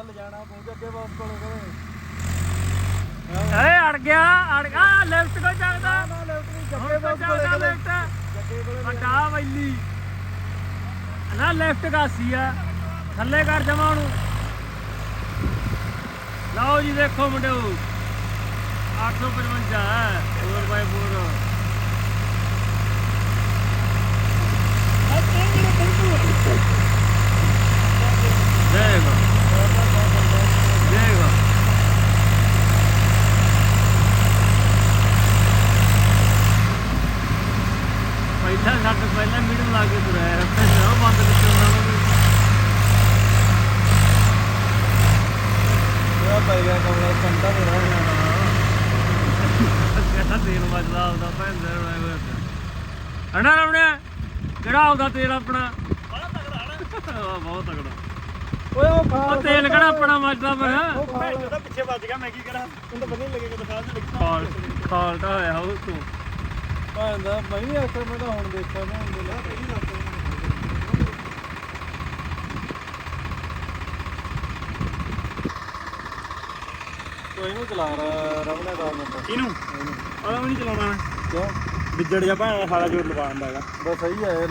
ਕਹਿੰਦਾ ਲਿਜਾਣਾ ਪਊਗਾ ਅੱਗੇ ਬਾਸ ਕੋਲ ਕਰੇ। ਏ ਅੜ ਗਿਆ ਅੜ ਗਿਆ। ਲੈਫਟ ਕੋ ਚੱਕਦਾ ਨਾ ਲੈਫਟ ਨਹੀਂ ਜੱਗੇ ਕੋ ਬਾਸ ਕੋਲ ਚੱਕਦਾ ਕਰੇ। ਲੈਫਟ ਜੱਗੇ ਕੋਲ ਵੱਡਾ ਵੈਲੀ। ਨਾ ਲੈਫਟ ਕਾਸੀ ਆ। ਥੱਲੇ ਕਰ ਜਮਾ ਉਹਨੂੰ। ਲਓ ਜੀ ਦੇਖੋ ਮੁੰਡਿਓ। 855 ਹੈ 4x4 ਦੇਖੋ ਦੇਖੋ ਪਹਿਲਾਂ ਛੱਡ ਪਹਿਲਾਂ ਮੀਟਿੰਗ ਲਾ ਕੇ ਤੁਰਿਆ ਫਿਰ ਉਹ ਬੰਦ ਕਿੱਥੇ ਹੋਣਾ ਇਹ ਪੈ ਗਿਆ ਕਮਲਾ ਕੰਟਾ ਦੇ ਰਹਿਣਾ ਕਿਹੜਾ ਤੇਲ ਵੱਜਦਾ ਆਉਂਦਾ ਭੈਣ ਦੇ ਡਰਾਈਵਰ ਅਣਾ ਰਮਣਿਆ? ਕਿਹੜਾ ਆਉਂਦਾ ਤੇਲ ਆਪਣਾ? ਬੜਾ ਤਗੜਾ ਬਹੁਤ ਤਗੜਾ ਓਏ ਉਹ ਖਾ ਉਹ ਤੇਲ ਕਿਹੜਾ ਆਪਣਾ ਵੱਜਦਾ ਪਰ ਉਹ ਖਾ ਉਹਦਾ ਪਿੱਛੇ ਵੱਜ ਗਿਆ ਮੈਂ ਕੀ ਕਰਾਂ? ਉਹਨੂੰ ਤਾਂ ਨਹੀਂ ਲੱਗੇਗਾ ਦਿਖਾ ਦੇ ਖਾਲ ਖਾਲਟਾ ਹੋਇਆ। ਉਹ ਤੂੰ। ਭਾਂਦਾ ਮੈਂ ਵੀ ਆਖਿਆ ਮੈਂ ਤਾਂ ਹੁਣ ਦੇਖਿਆ ਮੈਂ ਹੁਣ ਬੋਲਿਆ ਕੋਈ ਨੂੰ ਚਲਾ ਰਵਣਾ ਦਾ ਮੈਂ ਇਹਨੂੰ ਵੀ ਨਹੀਂ ਚਲਾਉਣਾ। ਕਿਉਂ? ਵਿਜੜ ਜਾ ਭਾਂ ਸਾਰਾ ਜੋਰ ਲਵਾ ਦਿੰਦਾ ਹੈਗਾ। ਬਸ ਸਹੀ ਹੈ